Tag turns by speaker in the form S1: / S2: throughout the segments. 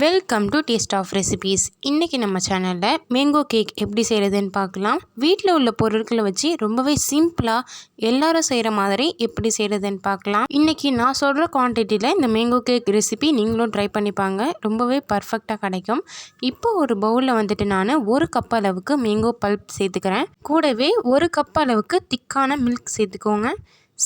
S1: Welcome to taste of recipes இன்றைக்கி நம்ம சேனலில் மேங்கோ கேக் எப்படி செய்கிறதுன்னு பார்க்கலாம். வீட்டில் உள்ள பொருட்களை வச்சு ரொம்பவே சிம்பிளாக எல்லாரும் செய்கிற மாதிரி எப்படி செய்கிறதுன்னு பார்க்கலாம். இன்றைக்கி நான் சொல்கிற குவான்டிட்டியில் இந்த மேங்கோ கேக் ரெசிபி நீங்களும் ட்ரை பண்ணிப்பாங்க ரொம்பவே பர்ஃபெக்டாக கிடைக்கும். இப்போ ஒரு பவுலில் வந்துட்டு நான் ஒரு கப் அளவுக்கு மேங்கோ பல்ப் சேர்த்துக்கிறேன். கூடவே ஒரு கப் அளவுக்கு திக்கான மில்க் சேர்த்துக்கோங்க.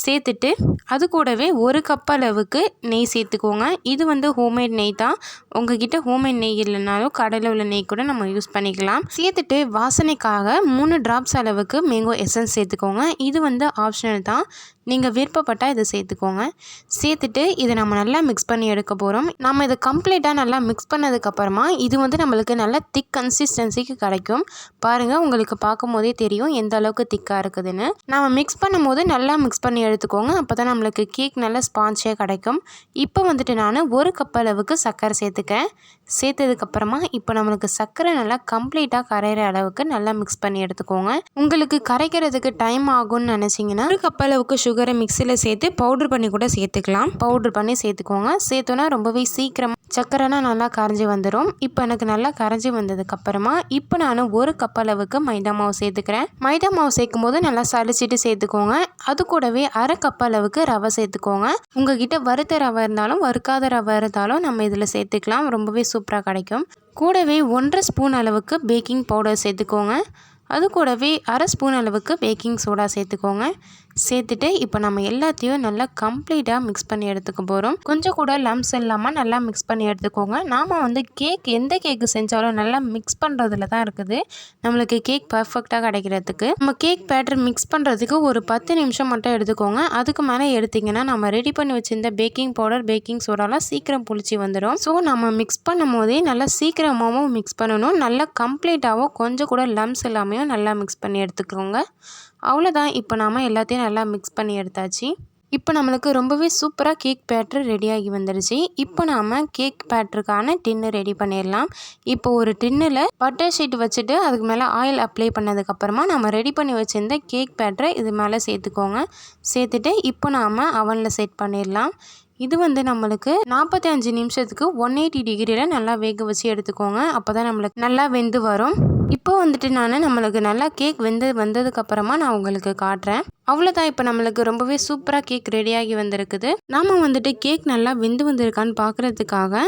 S1: சேர்த்துட்டு அது கூடவே ஒரு கப் அளவுக்கு நெய் சேர்த்துக்கோங்க. இது வந்து ஹோம்மேட் நெய் தான். உங்ககிட்ட ஹோம்மேட் நெய் இல்லைனாலும் கடையில் உள்ள நெய் கூட நம்ம யூஸ் பண்ணிக்கலாம். சேர்த்துட்டு வாசனைக்காக மூணு ட்ராப்ஸ் அளவுக்கு மேங்கோ எசன்ஸ் சேர்த்துக்கோங்க. இது வந்து ஆப்ஷனல் தான். நீங்கள் விருப்பப்பட்டால் இதை சேர்த்துக்கோங்க. சேர்த்துட்டு இதை நம்ம நல்லா மிக்ஸ் பண்ணி எடுக்க போகிறோம் நம்ம இதை கம்ப்ளீட்டாக நல்லா மிக்ஸ் பண்ணதுக்கப்புறமா இது வந்து நம்மளுக்கு நல்ல திக் கன்சிஸ்டன்சிக்கு கிடைக்கும். பாருங்கள் உங்களுக்கு பார்க்கும் போதே தெரியும் எந்த அளவுக்கு திக்காக இருக்குதுன்னு. நம்ம மிக்ஸ் பண்ணும் போது நல்லா மிக்ஸ் பண்ணி எடுத்துக்கோங்க. அப்போ தான் நம்மளுக்கு கேக் நல்லா ஸ்பான்ச்சியாக கிடைக்கும். இப்போ வந்துட்டு நான் ஒரு கப் அளவுக்கு சர்க்கரை சேர்த்துக்கேன். சேர்த்ததுக்கப்புறமா இப்போ நம்மளுக்கு சர்க்கரை நல்லா கம்ப்ளீட்டாக கரையிற அளவுக்கு நல்லா மிக்ஸ் பண்ணி எடுத்துக்கோங்க. உங்களுக்கு கரைக்கிறதுக்கு டைம் ஆகும்னு நினச்சிங்கன்னா ஒரு கப் அளவுக்கு சுகரை மிக்சியில் சேர்த்து பவுட்ரு பண்ணி கூட சேர்த்துக்கலாம். பவுட்ரு பண்ணி சேர்த்துக்கோங்க. சேர்த்தோன்னா ரொம்பவே சீக்கிரமாக சர்க்கரைனா நல்லா கரைஞ்சி வந்துடும் இப்போ எனக்கு நல்லா கரைஞ்சி வந்ததுக்கப்புறமா இப்போ நான் ஒரு கப் அளவுக்கு மைதா மாவு சேர்த்துக்கிறேன். மைதா மாவு சேர்க்கும் போது நல்லா சளிச்சிட்டு சேர்த்துக்கோங்க. அது கூடவே அரை கப் அளவுக்கு ரவை சேர்த்துக்கோங்க. உங்ககிட்ட வறுத்த ரவை இருந்தாலும் வறுக்காத ரவை இருந்தாலும் நம்ம இதில் சேர்த்துக்கலாம். ரொம்பவே சூப்பராக கிடைக்கும். கூடவே ஒன்றரை ஸ்பூன் அளவுக்கு பேக்கிங் பவுடர் சேர்த்துக்கோங்க. அது கூடவே அரை ஸ்பூன் அளவுக்கு பேக்கிங் சோடா சேர்த்துக்கோங்க. சேர்த்துட்டு இப்போ நம்ம எல்லாத்தையும் நல்லா கம்ப்ளீட்டாக மிக்ஸ் பண்ணி எடுத்துக்க போகிறோம் கொஞ்சம் கூட லம்ஸ் இல்லாமல் நல்லா மிக்ஸ் பண்ணி எடுத்துக்கோங்க. நாம் வந்து கேக் எந்த கேக்கு செஞ்சாலும் நல்லா மிக்ஸ் பண்ணுறதுல தான் இருக்குது. நம்மளுக்கு கேக் பர்ஃபெக்டாக கிடைக்கிறதுக்கு. நம்ம கேக் பேட்டர் மிக்ஸ் பண்ணுறதுக்கு ஒரு பத்து நிமிஷம் மட்டும் எடுத்துக்கோங்க. அதுக்கு மேலே எடுத்திங்கன்னா நம்ம ரெடி பண்ணி வச்சுருந்த பேக்கிங் பவுடர் பேக்கிங் சோடாலாம் சீக்கிரம் புளிச்சு வந்துடும் ஸோ நம்ம மிக்ஸ் பண்ணும் போதே நல்லா சீக்கிரமாகவும் மிக்ஸ் பண்ணணும். நல்லா கம்ப்ளீட்டாகவும் கொஞ்சம் கூட லம்ஸ் இல்லாமையும் நல்லா மிக்ஸ் பண்ணி எடுத்துக்கோங்க. அவ்வளோதான் இப்போ நாம் எல்லாத்தையும் நல்லா மிக்ஸ் பண்ணி எடுத்தாச்சு. இப்போ நம்மளுக்கு ரொம்பவே சூப்பராக கேக் பேட்ரு ரெடியாகி வந்துடுச்சு இப்போ நாம் கேக் பேட்ருக்கான டின்னு ரெடி பண்ணிடலாம். இப்போ ஒரு டின்னில் பட்டர் ஷீட் வச்சுட்டு அதுக்கு மேலே ஆயில் அப்ளை பண்ணதுக்கப்புறமா நம்ம ரெடி பண்ணி வச்சுருந்த கேக் பேட்டரை இது மேலே சேர்த்துக்கோங்க. சேர்த்துட்டு இப்போ நாம் அவனில் செட் பண்ணிடலாம். இது வந்து நம்மளுக்கு நாற்பத்தி அஞ்சு நிமிஷத்துக்கு ஒன் எயிட்டி டிகிரியில் நல்லா வேக வச்சு எடுத்துக்கோங்க. அப்போ தான் நம்மளுக்கு நல்லா வெந்து வரும். இப்போ வந்துட்டு நான் நம்மளுக்கு நல்லா கேக் வெந்து வந்ததுக்கப்புறமா நான் உங்களுக்கு காட்டுறேன். அவ்வளோதான் இப்போ நம்மளுக்கு ரொம்பவே சூப்பராக கேக் ரெடியாகி வந்திருக்குது. நாம் வந்துட்டு கேக் நல்லா வெந்து வந்திருக்கான்னு பார்க்குறதுக்காக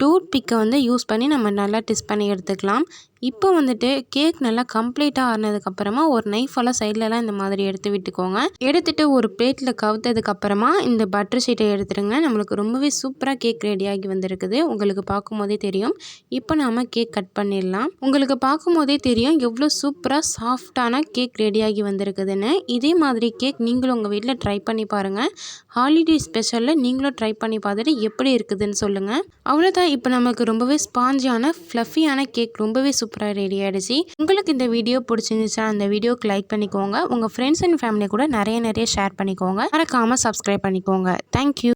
S1: டூத் பிக்கை வந்து யூஸ் பண்ணி நம்ம நல்லா டெஸ்ட் பண்ணி எடுத்துக்கலாம். இப்போ வந்துட்டு கேக் நல்லா கம்ப்ளீட்டாக ஆனதுக்கப்புறமா ஒரு நைஃபெல்லாம் சைட்லலாம் இந்த மாதிரி எடுத்து விட்டுக்கோங்க. எடுத்துகிட்டு ஒரு பிளேட்டில் கவுத்ததுக்கப்புறமா இந்த பட்டர் ஷீட்டை எடுத்துருங்க. நம்மளுக்கு ரொம்பவே சூப்பராக கேக் ரெடியாகி வந்திருக்குது. உங்களுக்கு பார்க்கும்போதே தெரியும். இப்போ நாம் கேக் கட் பண்ணிடலாம். உங்களுக்கு பார்க்கும்போதே தெரியும் எவ்வளோ சூப்பராக சாஃப்டான கேக் ரெடியாகி வந்திருக்குதுன்னு. இதே மாதிரி கேக் நீங்களும் உங்கள் வீட்டில் ட்ரை பண்ணி பாருங்கள் ஹாலிடே ஸ்பெஷலில் நீங்களும் ட்ரை பண்ணி பார்த்துட்டு எப்படி இருக்குதுன்னு சொல்லுங்கள் அவ்வளோதான் இப்போ நமக்கு ரொம்பவே ஸ்பாஞ்சியான ஃப்ளஃபியான கேக் ரொம்பவே சூப்பர் சூப்பராக ரெடி ஆகிடுச்சு உங்களுக்கு இந்த வீடியோ பிடிச்சிருந்துச்சா அந்த வீடியோக்கு லைக் பண்ணிக்கோங்க. உங்கள் ஃப்ரெண்ட்ஸ் அண்ட் ஃபேமிலி கூட நிறைய நிறைய ஷேர் பண்ணிக்கோங்க. மறக்காமல் சப்ஸ்கிரைப் பண்ணிக்கோங்க. தேங்க்யூ